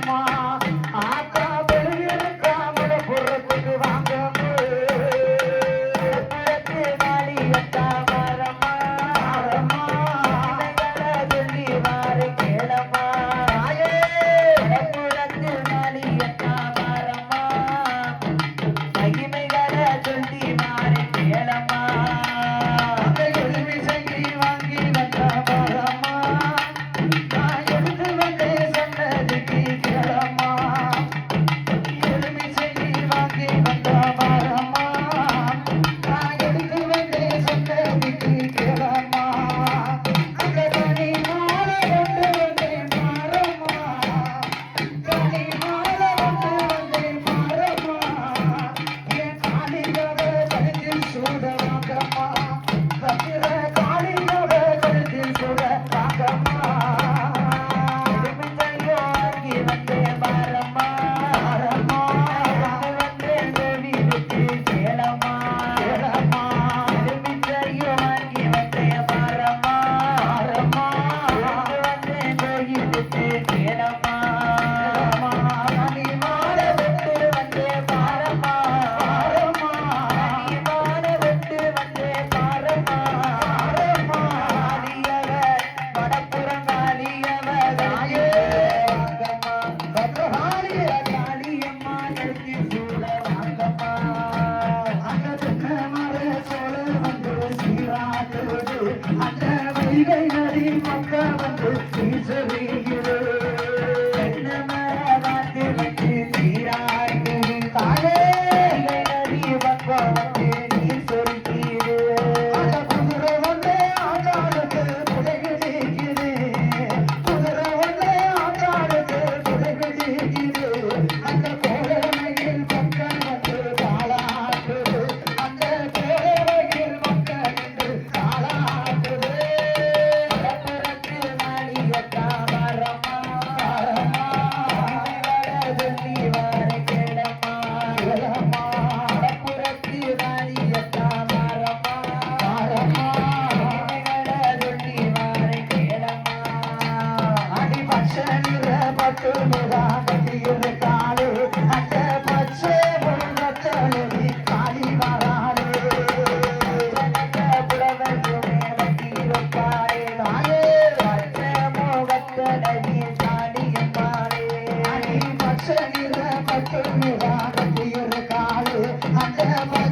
அம்மா chamar. இதை நதி மக்கள் வந்து ஈசவே I never